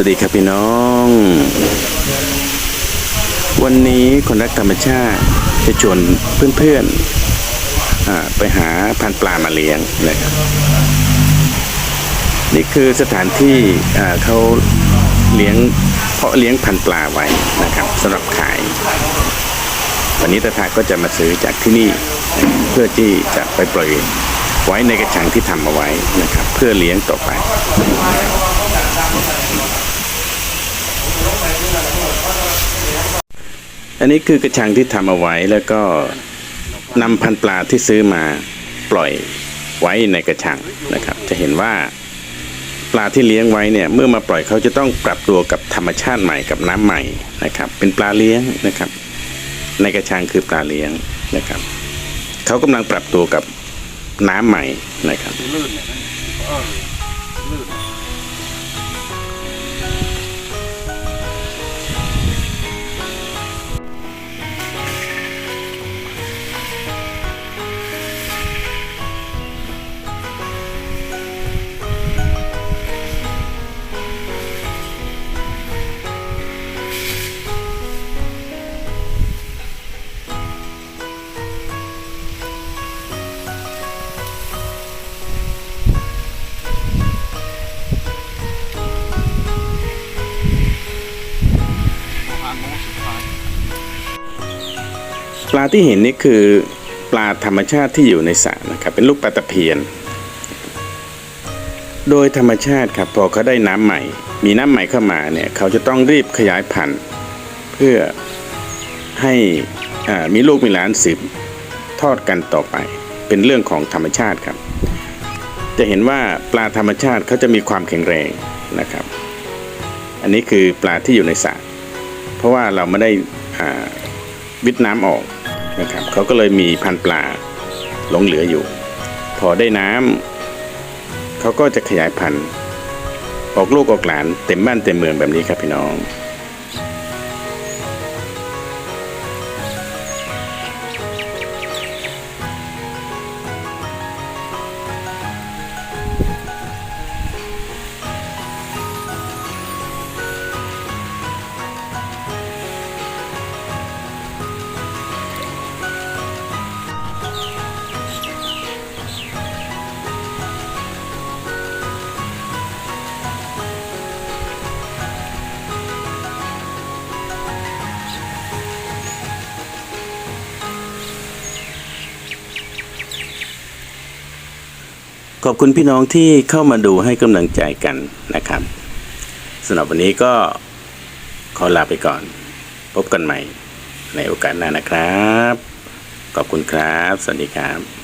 วัสดีครับพี่น้อง วันนี้คนรักธรรมชาติจะชวนเพื่อนๆอไปหาพันปลามาเลี้ยงนะครับนี่คือสถานที่เขาเลี้ยงเพาะเลี้ยงพันปลาไว้นะครับสำหรับขาย วันนี้ตาทาก็จะมาซื้อจากที่นี่เพื่อที่จะไปปล่อยไว้ในกระชังที่ทำเอาไว้นะครับ เพื่อเลี้ยงต่อไป อันนี้คือกระชังที่ทำเอาไว้แล้วก็นำพันปลาที่ซื้อมาปล่อยไว้ในกระชังนะครับ จะเห็นว่าปลาที่เลี้ยงไว้เนี่ยเมื่อมาปล่อยเขาจะต้องปรับตัวกับธรรมชาติใหม่กับน้ำใหม่นะครับ เป็นปลาเลี้ยงนะครับ ในกระชังคือปลาเลี้ยงนะครับเขากำลังปรับตัวกับน้ำใหม่นะครับ ลาที่เห็นนี่คือปลาธรรมชาติที่อยู่ในสระนะครับ เป็นลูกปลาตะเพียน โดยธรรมชาติครับพอเขาได้น้ำใหม่ มีน้ำใหม่เข้ามาเนี่ยเขาจะต้องรีบขยายพันธุ์เพื่อให้มีลูกมีหลานสืบทอดกันต่อไป เป็นเรื่องของธรรมชาติครับ จะเห็นว่าปลาธรรมชาติเขาจะมีความแข็งแรงนะครับ อันนี้คือปลาที่อยู่ในสระเพราะว่าเราไม่ได้วิทน้ำออก นะครับเขาก็เลยมีพันปลาหลงเหลืออยู่ พอได้น้ำเขาก็จะขยายพันธุ์ออกลูกออกหลานเต็มบ้านเต็มเมืองแบบนี้ครับพี่น้อง ขอบคุณพี่น้องที่เข้ามาดูให้กำลังใจกันนะครับสำหรับวันนี้ก็ขอลาไปก่อน พบกันใหม่ในโอกาสหน้านะครับ ขอบคุณครับ สวัสดีครับ